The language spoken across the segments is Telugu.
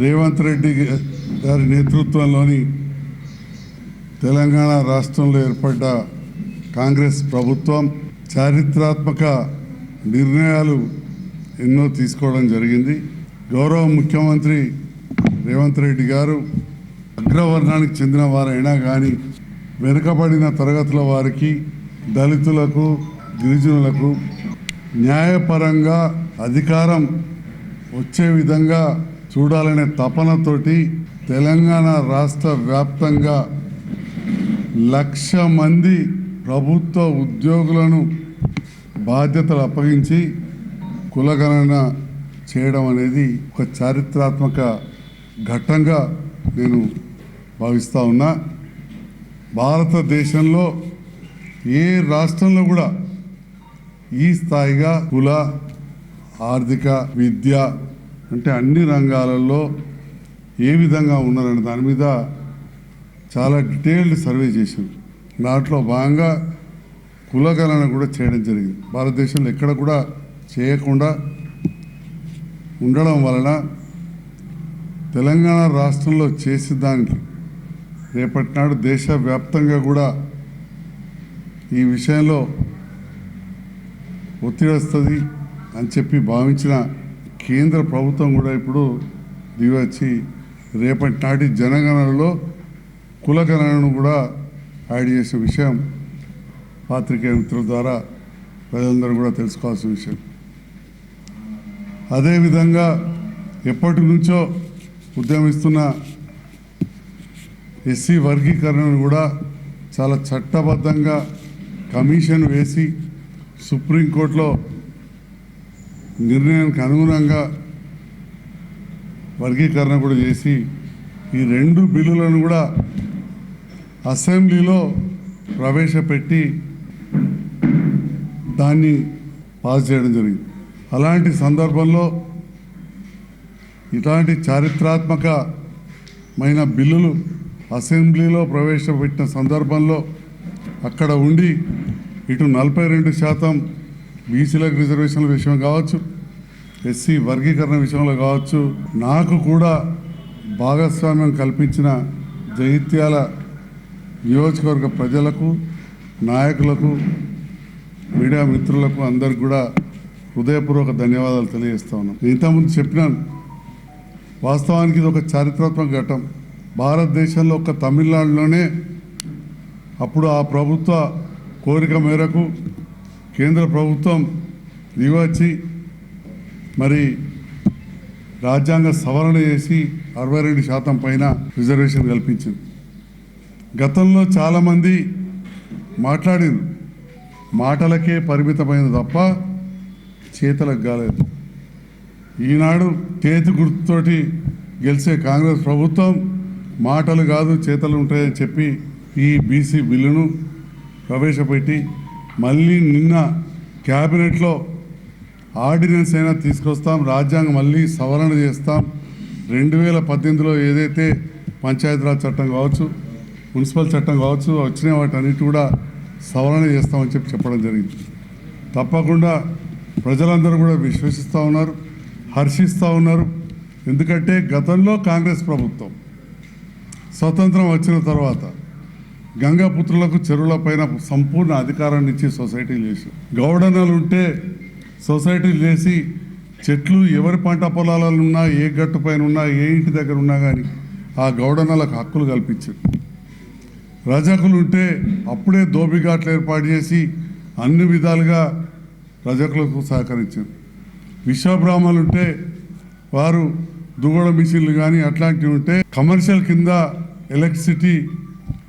రేవంత్ రెడ్డి గారి నేతృత్వంలోని తెలంగాణ రాష్ట్రంలో ఏర్పడ్డ కాంగ్రెస్ ప్రభుత్వం చారిత్రాత్మక నిర్ణయాలు ఎన్నో తీసుకోవడం జరిగింది. గౌరవ ముఖ్యమంత్రి రేవంత్ రెడ్డి గారు అగ్రవర్ణానికి చెందిన వారైనా కానీ వెనుకబడిన తరగతుల వారికి దళితులకు గిరిజనులకు న్యాయపరంగా అధికారం వచ్చే విధంగా చూడాలనే తపనతోటి తెలంగాణ రాష్ట్ర వ్యాప్తంగా లక్ష మంది ప్రభుత్వ ఉద్యోగులను బాధ్యతలు అప్పగించి కులగణన చేయడం అనేది ఒక చారిత్రాత్మక ఘట్టంగా నేను భావిస్తూ ఉన్నా. భారతదేశంలో ఏ రాష్ట్రంలో కూడా ఈ స్థాయిగా కుల ఆర్థిక విద్య అంటే అన్ని రంగాలలో ఏ విధంగా ఉన్నారనే దాని మీద చాలా డీటెయిల్డ్ సర్వే చేసింది దాంట్లో భాగంగా కులగణన కూడా చేయడం జరిగింది. భారతదేశంలో ఎక్కడ కూడా చేయకుండా ఉండడం వలన తెలంగాణ రాష్ట్రంలో చేసే దానికి రేపటి నాడు దేశవ్యాప్తంగా కూడా ఈ విషయంలో ఒత్తిడి వస్తుంది అని చెప్పి భావించిన కేంద్ర ప్రభుత్వం కూడా ఇప్పుడు దిగొచ్చి రేపటి నాటి జనగణనలో కులగణనను కూడా యాడ్ చేసే విషయం పాత్రికేయ మిత్రుల ద్వారా ప్రజలందరూ కూడా తెలుసుకోవాల్సిన విషయం. అదేవిధంగా ఎప్పటి నుంచో ఉద్యమిస్తున్న ఎస్సీ వర్గీకరణను కూడా చాలా చట్టబద్ధంగా కమిషన్ వేసి సుప్రీంకోర్టులో నిర్ణయానికి అనుగుణంగా వర్గీకరణ కూడా చేసి ఈ రెండు బిల్లులను కూడా అసెంబ్లీలో ప్రవేశపెట్టి దాన్ని పాస్ చేయడం జరిగింది. అలాంటి సందర్భంలో ఇలాంటి చారిత్రాత్మకమైన బిల్లులు అసెంబ్లీలో ప్రవేశపెట్టిన సందర్భంలో అక్కడ ఉండి ఇటు నలభై రెండు శాతం బీసీలకు రిజర్వేషన్ల విషయం కావచ్చు ఎస్సీ వర్గీకరణ విషయంలో కావచ్చు నాకు కూడా భాగస్వామ్యం కల్పించిన జైత్యాల నియోజకవర్గ ప్రజలకు నాయకులకు మీడియా మిత్రులకు అందరికి కూడా హృదయపూర్వక ధన్యవాదాలు తెలియజేస్తా ఉన్నాం. ఇంతకుముందు చెప్పినాను వాస్తవానికి ఇది ఒక చారిత్రాత్మక ఘట్టం. భారతదేశంలో ఒక తమిళనాడులోనే అప్పుడు ఆ ప్రభుత్వ కోరిక మేరకు కేంద్ర ప్రభుత్వం దిగొచ్చి మరి రాజ్యాంగ సవరణ చేసి అరవై రెండు శాతం పైన రిజర్వేషన్ కల్పించింది. గతంలో చాలామంది మాట్లాడింది మాటలకే పరిమితమైంది తప్ప చేతలకు కాలేదు. ఈనాడు చేతి గుర్తుతోటి గెలిచే కాంగ్రెస్ ప్రభుత్వం మాటలు కాదు చేతలు ఉంటాయని చెప్పి ఈ బీసీ బిల్లును ప్రవేశపెట్టి మళ్ళీ నిన్న క్యాబినెట్లో ఆర్డినెన్స్ అయినా తీసుకొస్తాం రాజ్యాంగం మళ్ళీ సవరణ చేస్తాం. రెండు వేల పద్దెనిమిదిలో ఏదైతే పంచాయతీరాజ్ చట్టం కావచ్చు మున్సిపల్ చట్టం కావచ్చు వచ్చిన వాటన్నిటి కూడా సవరణ చేస్తామని చెప్పి చెప్పడం జరిగింది. తప్పకుండా ప్రజలందరూ కూడా విశ్వసిస్తూ ఉన్నారు హర్షిస్తూ ఉన్నారు. ఎందుకంటే గతంలో కాంగ్రెస్ ప్రభుత్వం స్వతంత్రం వచ్చిన తర్వాత గంగాపుత్రులకు చెరువులపైన సంపూర్ణ అధికారాన్ని ఇచ్చి సొసైటీలు చేసి గౌడనలు ఉంటే సొసైటీలు చేసి చెట్లు ఎవరి పంట పొలాలలో ఉన్నా ఏ గట్టు పైన ఉన్నా ఏ ఇంటి దగ్గర ఉన్నా కానీ ఆ గౌడనలకు హక్కులు కల్పించారు. రజకులు ఉంటే అప్పుడే దోబిఘాట్లు ఏర్పాటు చేసి అన్ని విధాలుగా రజకులకు సహకరించారు. విశ్వబ్రాహ్మణులు ఉంటే వారు దుగడ మిషన్లు కానీ అట్లాంటివి ఉంటే కమర్షియల్ కింద ఎలక్ట్రిసిటీ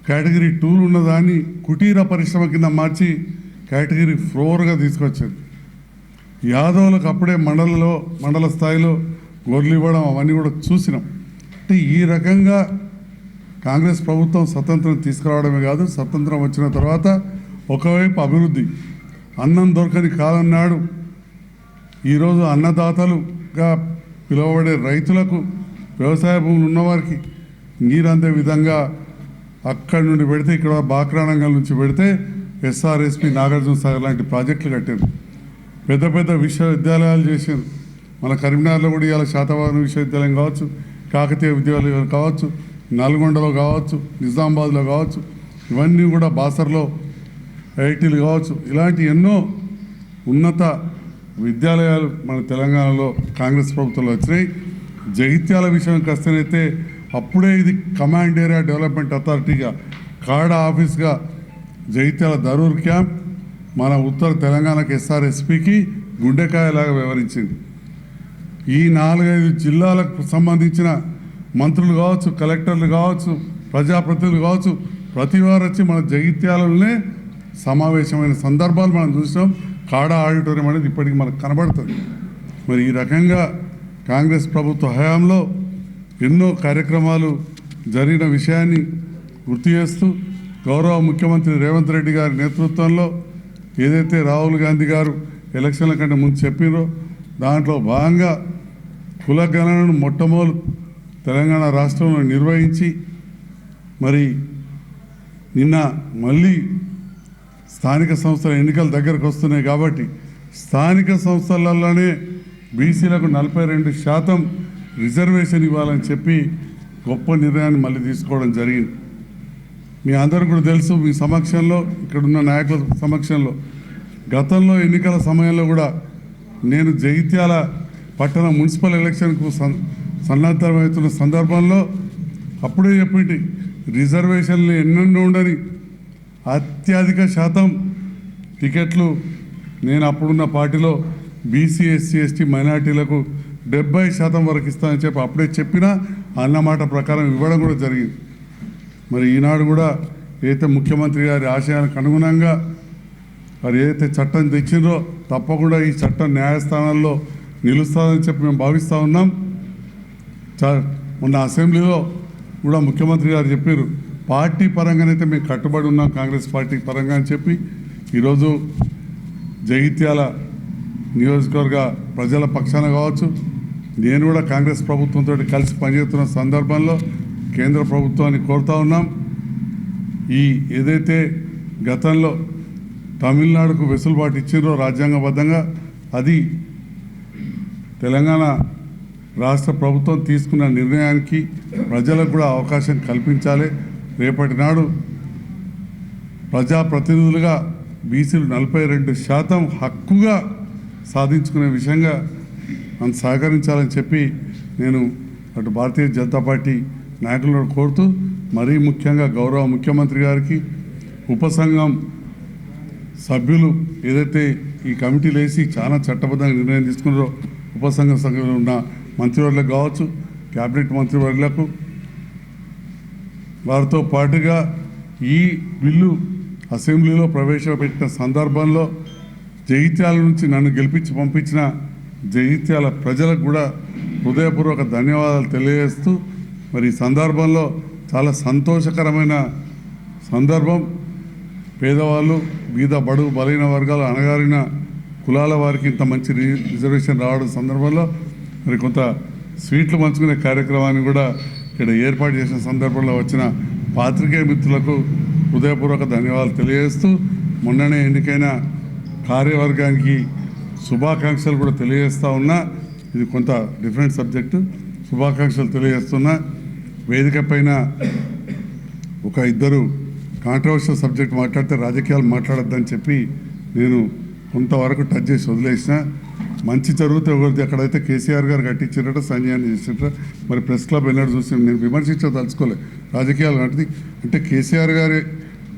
కేటగిరీ టూలు ఉన్నదాన్ని కుటీర పరిశ్రమ కింద మార్చి కేటగిరీ ఫ్లోర్గా తీసుకొచ్చారు. యాదవులకు అప్పుడే మండలంలో మండల స్థాయిలో గొర్రెలు ఇవ్వడం అవన్నీ కూడా చూసినాం. అంటే ఈ రకంగా కాంగ్రెస్ ప్రభుత్వం స్వతంత్రం తీసుకురావడమే కాదు స్వతంత్రం వచ్చిన తర్వాత ఒకవైపు అభివృద్ధి అన్నం దొరకని కాలం నాడు ఈరోజు అన్నదాతలుగా పిలువబడే రైతులకు వ్యవసాయ భూములు ఉన్నవారికి నీరు అందే విధంగా అక్కడి నుండి పెడితే ఇక్కడ బాక్రానంగల్ నుంచి పెడితే ఎస్ఆర్ఎస్పి నాగార్జున సాగర్ లాంటి ప్రాజెక్టులు కట్టారు పెద్ద పెద్ద విశ్వవిద్యాలయాలు చేశారు మన కరీంనగర్లో కూడా ఇవాళ శాతవాహన విశ్వవిద్యాలయం కావచ్చు కాకతీయ విద్యాలయం కావచ్చు నల్గొండలో కావచ్చు నిజామాబాద్లో కావచ్చు ఇవన్నీ కూడా బాసర్లో ఐఐటీలు కావచ్చు ఇలాంటి ఎన్నో ఉన్నత విద్యాలయాలు మన తెలంగాణలో కాంగ్రెస్ ప్రభుత్వంలో వచ్చినాయి. జగిత్యాల విషయం వస్తేనైతే అప్పుడే ఇది కమాండ్ ఏరియా డెవలప్మెంట్ అథారిటీగా కాడా ఆఫీస్గా జైత్యాల దరూర్ క్యాంప్ మన ఉత్తర తెలంగాణకు ఎస్ఆర్ఎస్పికి గుండెకాయలాగా వ్యవహరించింది. ఈ నాలుగైదు జిల్లాలకు సంబంధించిన మంత్రులు కావచ్చు కలెక్టర్లు కావచ్చు ప్రజాప్రతినిధులు కావచ్చు ప్రతి వారు వచ్చి మన జగిత్యాలనే సమావేశమైన సందర్భాలు మనం చూసాం కాడా ఆడిటోరియం అనేది ఇప్పటికి మనకు కనబడుతుంది. మరి ఈ రకంగా కాంగ్రెస్ ప్రభుత్వ హయాంలో ఎన్నో కార్యక్రమాలు జరిగిన విషయాన్ని గుర్తు చేస్తూ గౌరవ ముఖ్యమంత్రి రేవంత్ రెడ్డి గారి నేతృత్వంలో ఏదైతే రాహుల్ గాంధీ గారు ఎలక్షన్ల కంటే ముందు చెప్పినో దాంట్లో భాగంగా కుల గణనను మొట్టమొదలు తెలంగాణ రాష్ట్రంలో నిర్వహించి మరి నిన్న మళ్ళీ స్థానిక సంస్థల ఎన్నికల దగ్గరకు వస్తున్నాయి కాబట్టి స్థానిక సంస్థలలోనే బీసీలకు నలభై రెండు శాతం రిజర్వేషన్ ఇవ్వాలని చెప్పి గొప్ప నిర్ణయాన్ని మళ్ళీ తీసుకోవడం జరిగింది. మీ అందరూ కూడా తెలుసు మీ సమక్షంలో ఇక్కడున్న నాయకుల సమక్షంలో గతంలో ఎన్నికల సమయంలో కూడా నేను జగిత్యాల పట్టణ మున్సిపల్ ఎలక్షన్కు సన్ సన్నద్ధమవుతున్న సందర్భంలో అప్పుడే చెప్పింటి రిజర్వేషన్లు ఎన్నెన్నో ఉండని అత్యధిక శాతం టికెట్లు నేను అప్పుడున్న పార్టీలో బీసీ ఎస్సీ ఎస్టీ మైనార్టీలకు డెబ్బై శాతం వరకు ఇస్తానని చెప్పి అప్పుడే చెప్పినా అన్నమాట ప్రకారం ఇవ్వడం కూడా జరిగింది. మరి ఈనాడు కూడా ఏదైతే ముఖ్యమంత్రి గారి ఆశయానికి అనుగుణంగా మరి ఏదైతే చట్టం తెచ్చిందో తప్పకుండా ఈ చట్టం న్యాయస్థానాల్లో నిలుస్తుందని చెప్పి మేము భావిస్తూ ఉన్నాం. మొన్న అసెంబ్లీలో కూడా ముఖ్యమంత్రి గారు చెప్పారు పార్టీ పరంగానైతే మేము కట్టుబడి ఉన్నాం కాంగ్రెస్ పార్టీ పరంగా అని చెప్పి. ఈరోజు జగిత్యాల నియోజకవర్గ ప్రజల పక్షాన కావచ్చు నేను కూడా కాంగ్రెస్ ప్రభుత్వంతో కలిసి పనిచేస్తున్న సందర్భంలో కేంద్ర ప్రభుత్వాన్ని కోరుతా ఉన్నాం. ఈ ఏదైతే గతంలో తమిళనాడుకు వెసులుబాటు ఇచ్చిందో రాజ్యాంగబద్ధంగా అది తెలంగాణ రాష్ట్ర ప్రభుత్వం తీసుకున్న నిర్ణయానికి ప్రజలకు కూడా అవకాశం కల్పించాలి. రేపటి నాడు ప్రజాప్రతినిధులుగా బీసీలు నలభై రెండు శాతం హక్కుగా సాధించుకునే విషయంగా నన్ను సహకరించాలని చెప్పి నేను అటు భారతీయ జనతా పార్టీ నాయకులను కోరుతూ మరీ ముఖ్యంగా గౌరవ ముఖ్యమంత్రి గారికి ఉపసంఘం సభ్యులు ఏదైతే ఈ కమిటీలు వేసి చాలా చట్టబద్ధంగా నిర్ణయం తీసుకున్నారో ఉపసంఘ సంఘంలో ఉన్న మంత్రివర్యులకు కావచ్చు క్యాబినెట్ మంత్రివర్యులకు వారితో పాటుగా ఈ బిల్లు అసెంబ్లీలో ప్రవేశపెట్టిన సందర్భంలో జగిత్యాల నుంచి నన్ను గెలిపించి పంపించిన జగిత్యాల ప్రజలకు కూడా హృదయపూర్వక ధన్యవాదాలు తెలియజేస్తూ మరి ఈ సందర్భంలో చాలా సంతోషకరమైన సందర్భం. పేదవాళ్ళు బీద బడుగు బలైన వర్గాలు అణగారిన కులాల వారికి ఇంత మంచి రి- రిజర్వేషన్ రావడం సందర్భంలో మరి కొంత స్వీట్లు పంచుకునే కార్యక్రమాన్ని కూడా ఇక్కడ ఏర్పాటు చేసిన సందర్భంలో వచ్చిన పాత్రికేయ మిత్రులకు హృదయపూర్వక ధన్యవాదాలు తెలియజేస్తూ మొన్ననే ఎన్నికైన కార్యవర్గానికి శుభాకాంక్షలు కూడా తెలియజేస్తూ ఉన్నా. ఇది కొంత డిఫరెంట్ సబ్జెక్టు. శుభాకాంక్షలు తెలియజేస్తున్నా. వేదిక పైన ఒక ఇద్దరు కాంట్రవర్షియల్ సబ్జెక్ట్ మాట్లాడితే రాజకీయాలు మాట్లాడొద్దని చెప్పి నేను కొంతవరకు టచ్ చేసి వదిలేసిన. మంచి జరిగితే ఒకరిది ఎక్కడైతే కేసీఆర్ గారు కట్టించారట సంజయాన్ని చేసినట మరి ప్రెస్ క్లబ్ ఎన్నడూ చూసి నేను విమర్శించదలుచుకోలే రాజకీయాలు లాంటిది అంటే కేసీఆర్ గారి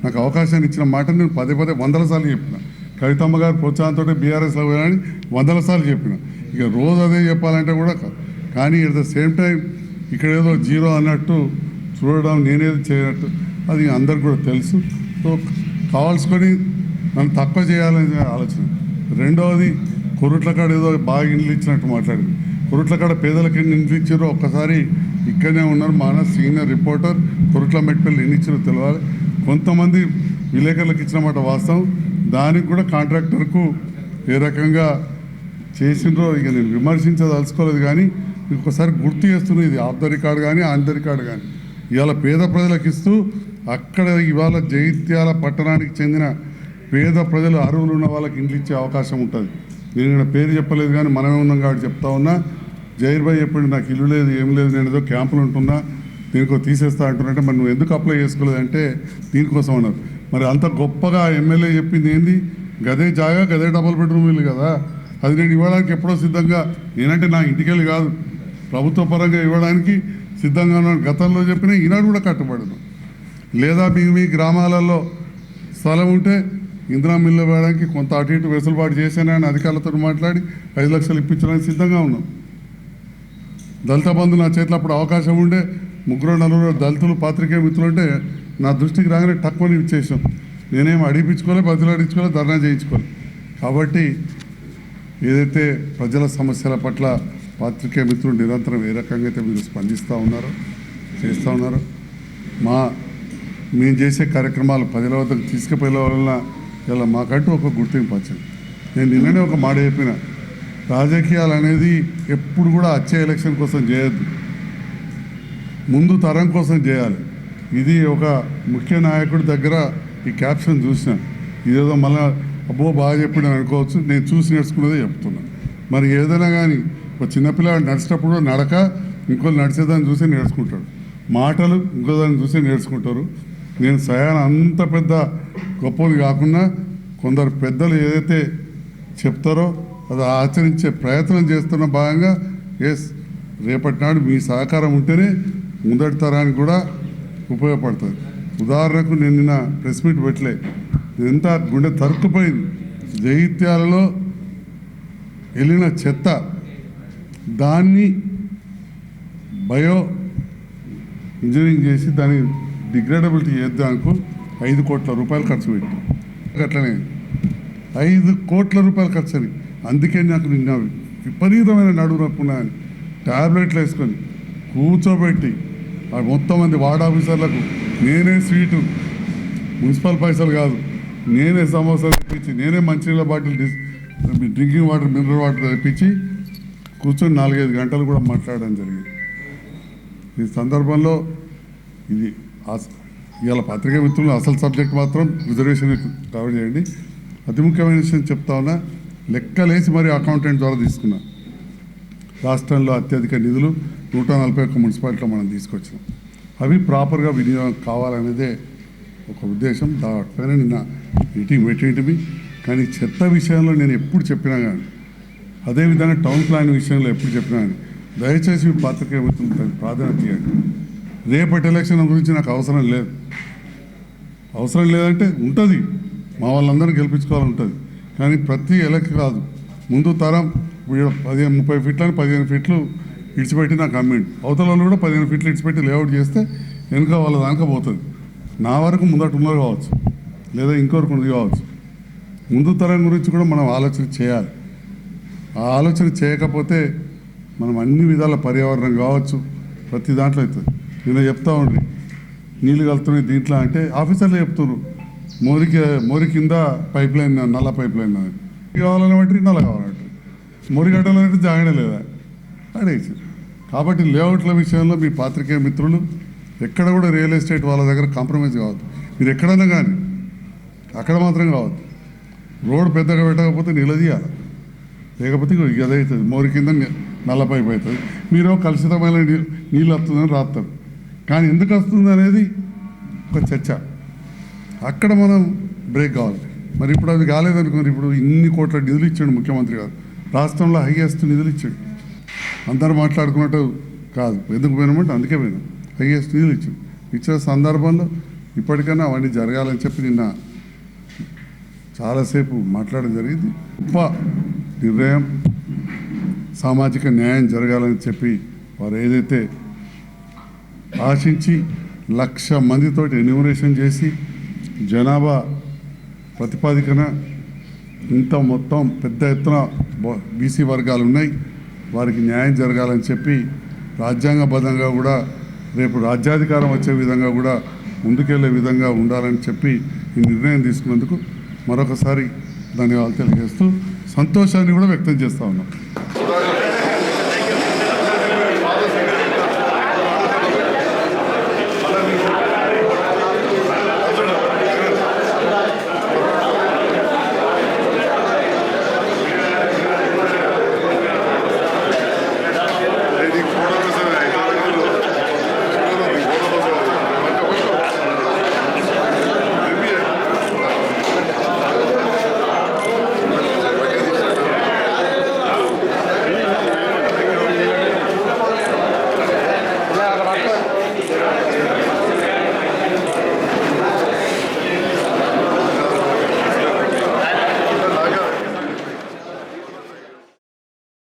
నాకు అవకాశాన్ని ఇచ్చిన మాట నేను పదే పదే వందల సార్లు చెప్పిన కవితమ్మ గారు ప్రోత్సాహంతో బీఆర్ఎస్లో పోయారని వందల సార్లు చెప్పిన. ఇక రోజు అదే చెప్పాలంటే కూడా కానీ ఎట్ ద సేమ్ టైం ఇక్కడ ఏదో జీరో అన్నట్టు చూడడం నేనేది చేయనట్టు అది అందరికి కూడా తెలుసు. సో కావాల్సుకొని నన్ను తక్కువ చేయాలని ఆలోచన. రెండవది కొరుట్ల కాడ ఏదో బాగా ఇండ్లు ఇచ్చినట్టు మాట్లాడింది. కొరుట్ల కాడ పేదలకి ఎన్ని ఇండ్లు ఇచ్చారో ఒక్కసారి ఇక్కడనే ఉన్నారు మన సీనియర్ రిపోర్టర్ కొరుట్ల మెట్పల్లి ఎన్ని ఇచ్చారో తెలియాలి కొంతమంది విలేకరులకు ఇచ్చిన మాట వాస్తవం. దానికి కూడా కాంట్రాక్టర్కు ఏ రకంగా చేసిండ్రో ఇక నేను విమర్శించదలుచుకోలేదు కానీ ఇంకొకసారి ఒకసారి గుర్తు చేస్తున్నా ఇది ఆఫ్ ద రికార్డ్ కానీ ఆన్ ద రికార్డ్ కానీ. ఇవాళ పేద ప్రజలకు ఇస్తూ అక్కడ ఇవాళ జైత్యాల పట్టణానికి చెందిన పేద ప్రజలు అరువులు ఉన్న వాళ్ళకి ఇండ్లు ఇచ్చే అవకాశం ఉంటుంది. నేను ఇక్కడ పేరు చెప్పలేదు కానీ మనమే ఉన్నాం కాబట్టి చెప్తా ఉన్నా జైర్ భాయ్ చెప్పిండు నాకు ఇల్లు లేదు ఏం లేదు నేను ఏదో క్యాంపులు ఉంటున్నా దీనికో తీసేస్తా అంటున్నట్టే మరి నువ్వు ఎందుకు అప్లై చేసుకోలేదంటే దీనికోసం అన్నారు. మరి అంత గొప్పగా ఎమ్మెల్యే చెప్పింది ఏంది? గదే జాగా గదే డబుల్ బెడ్రూమ్ ఇల్లు కదా. అది నేను ఇవ్వడానికి ఎప్పుడో సిద్ధంగా నేనంటే నా ఇంటికెళ్ళి కాదు. ప్రభుత్వ పరంగా ఇవ్వడానికి సిద్ధంగా ఉన్నాను. గతంలో చెప్పిన ఈనాడు కూడా కట్టుబడను. లేదా మీ మీ గ్రామాలలో స్థలం ఉంటే ఇందిరా మిల్లు వేయడానికి కొంత అటు ఇటు వెసులుబాటు చేశానని అధికారులతో మాట్లాడి ఐదు లక్షలు ఇప్పించడానికి సిద్ధంగా ఉన్నాం. దళిత బంధు నా చేతిలో అప్పుడు అవకాశం ఉండే. ముగ్గురు నలుగురు దళితులు పాత్రికేయ మిత్రులు అంటే నా దృష్టికి రాగానే తక్కువని ఇచ్చేసాం నేనేం అడిపించుకోలే అడిగించుకోలే ధర్నా చేయించుకోలే. కాబట్టి ఏదైతే ప్రజల సమస్యల పట్ల పాత్రికేయ మిత్రులు నిరంతరం ఏ రకంగా అయితే మీరు స్పందిస్తూ ఉన్నారో చేస్తూ ఉన్నారో మా మేము చేసే కార్యక్రమాలు ప్రజల వద్దకు తీసుకుపోయే వలన ఇలా మాకంటూ ఒక గుర్తింపు వచ్చింది. నేను నిన్ననే ఒక మాట చెప్పిన రాజకీయాలు అనేది ఎప్పుడు కూడా వచ్చే ఎలక్షన్ కోసం చేయొద్దు. ముందు తరం కోసం చేయాలి. ఇది ఒక ముఖ్య నాయకుడి దగ్గర ఈ క్యాప్షన్ చూసిన. ఇదేదో మళ్ళీ అబ్బో బాగా చెప్పిన అనుకోవచ్చు. నేను చూసి నేర్చుకున్నదే చెప్తున్నాను మరి ఏదైనా కానీ ఒక చిన్నపిల్లాడు నడిచేటప్పుడు నడక ఇంకోళ్ళు నడిచేదాన్ని చూసి నేర్చుకుంటాడు. మాటలు ఇంకో దాన్ని చూసి నేర్చుకుంటారు. నేను సయాన అంత పెద్ద గొప్పది కాకుండా కొందరు పెద్దలు ఏదైతే చెప్తారో అది ఆచరించే ప్రయత్నం చేస్తున్న భాగంగా ఎస్ రేపటి నాడు మీ సహకారం ఉంటేనే ముందటి తరానికి కూడా ఉపయోగపడుతుంది. ఉదాహరణకు నేను నిన్న ప్రెస్ మీట్ పెట్టలే. ఎంత గుండె తరుక్కుపోయింది. జైత్యాలలో వెళ్ళిన చెత్త దాన్ని బయో ఇంజనీరింగ్ చేసి దాన్ని డిగ్రేడబిలిటీ చేద్దానికి ఐదు కోట్ల రూపాయలు ఖర్చు పెట్టి అట్లనే. ఐదు కోట్ల రూపాయలు ఖర్చు అని. అందుకే నాకు నిన్న విపరీతమైన నడువు నొప్పి టాబ్లెట్లు ట్యాబ్లెట్లు వేసుకొని కూర్చోబెట్టి మొత్తం మంది వార్డ్ ఆఫీసర్లకు నేనే స్వీటు. మున్సిపల్ పైసలు కాదు. నేనే సమోసాలు తెప్పించి నేనే మంచినీళ్ళ bottle drinking water mineral water తెప్పించి కూర్చొని నాలుగైదు గంటలు కూడా మాట్లాడడం జరిగింది. ఈ సందర్భంలో ఇది ఇవాళ పత్రికా మిత్రులు అసలు సబ్జెక్ట్ మాత్రం రిజర్వేషన్ కవర్ చేయండి. అతి ముఖ్యమైన విషయం చెప్తా ఉన్నా లెక్కలేసి మరి అకౌంటెంట్ ద్వారా తీసుకున్నాను రాష్ట్రంలో అత్యధిక నిధులు నూట నలభై ఒక్క మున్సిపాలిటీలో మనం తీసుకొచ్చినాం. అవి ప్రాపర్గా వినియోగం కావాలనేదే ఒక ఉద్దేశం. దాటిపైన నిన్న మీటింగ్ పెట్టేటివి కానీ చెత్త విషయంలో నేను ఎప్పుడు చెప్పినా కానీ అదేవిధంగా టౌన్ ప్లాన్ విషయంలో ఎప్పుడు చెప్పినా కానీ దయచేసి మీ పాత్రికేయ మిత్రులు ప్రాధాన్యత ఇవ్వండి. రేపటి ఎలక్షన్ గురించి నాకు అవసరం లేదు. అవసరం లేదంటే ఉంటుంది. మా వాళ్ళందరినీ గెలిపించుకోవాలని ఉంటుంది కానీ ప్రతి ఎలక్షన్ కాదు ముందు తరం పదిహేను ముప్పై ఫీట్లని పదిహేను ఫీట్లు ఇడిచిపెట్టి నాకు అమ్మిండు అవతల వాళ్ళు కూడా పదిహేను ఫీట్లు ఇడిచిపెట్టి లేఅవుట్ చేస్తే వెనుక వాళ్ళ దానిక పోతుంది. నా వరకు ముందట ఉన్నది కావచ్చు లేదా ఇంకొకరికి ఉన్నది కావచ్చు. ముందు తరం గురించి కూడా మనం ఆలోచన చేయాలి. ఆ ఆలోచన చేయకపోతే మనం అన్ని విధాల పర్యావరణం కావచ్చు ప్రతి దాంట్లో అవుతుంది. నేను చెప్తా ఉండి నీళ్ళు కలుతున్నాయి దీంట్లో అంటే ఆఫీసర్లు చెప్తున్నారు మోరికి మోరి కింద పైప్ లైన్ నల్ల పైప్ లైన్ కావాలని బట్టి నల్ల కావాలంటే మోరి కట్టాలంటే జాగడం లేదా అడేసి. కాబట్టి లేఅవుట్ల విషయంలో మీ పాత్రికేయ మిత్రులు ఎక్కడ కూడా రియల్ ఎస్టేట్ వాళ్ళ దగ్గర కాంప్రమైజ్ కావద్దు. మీరు ఎక్కడైనా కానీ అక్కడ మాత్రం కావద్దు. రోడ్ పెద్దగా పెట్టకపోతే నిలదీయాలి. లేకపోతే ఇగో మోరి కింద ని- నల్ల పైపు అవుతుంది మీరు కలుషితమైన నీళ్ళు వస్తుందని రాస్తారు కానీ ఎందుకు వస్తుంది అనేది ఒక చర్చ. అక్కడ మనం బ్రేక్ కావాలి. మరి ఇప్పుడు అది కాలేదనుకోండి. ఇప్పుడు ఇన్ని కోట్ల నిధులు ఇచ్చాడు ముఖ్యమంత్రి గారు. రాష్ట్రంలో హైయెస్ట్ నిధులు ఇచ్చాడు. అందరూ మాట్లాడుకున్నట్టు కాదు. ఎందుకు పోయినామంటే అందుకే పోయినాం. హైయెస్ట్ నిధులు ఇచ్చాడు. ఇచ్చిన సందర్భంలో ఇప్పటికైనా అవన్నీ జరగాలని చెప్పి నిన్న చాలాసేపు మాట్లాడడం జరిగింది. గొప్ప నిర్ణయం సామాజిక న్యాయం జరగాలని చెప్పి వారు ఏదైతే ఆశించి లక్ష మందితోటి ఎన్యూమరేషన్ చేసి జనాభా ప్రతిపాదికన ఇంత మొత్తం పెద్ద ఎత్తున బీసీ వర్గాలు ఉన్నాయి. వారికి న్యాయం జరగాలని చెప్పి రాజ్యాంగబద్ధంగా కూడా రేపు రాజ్యాధికారం వచ్చే విధంగా కూడా ముందుకెళ్ళే విధంగా ఉండాలని చెప్పి ఈ నిర్ణయం తీసుకున్నందుకు మరొకసారి ధన్యవాదాలు తెలియజేస్తూ సంతోషాన్ని కూడా వ్యక్తం చేస్తూ ఉన్నాం.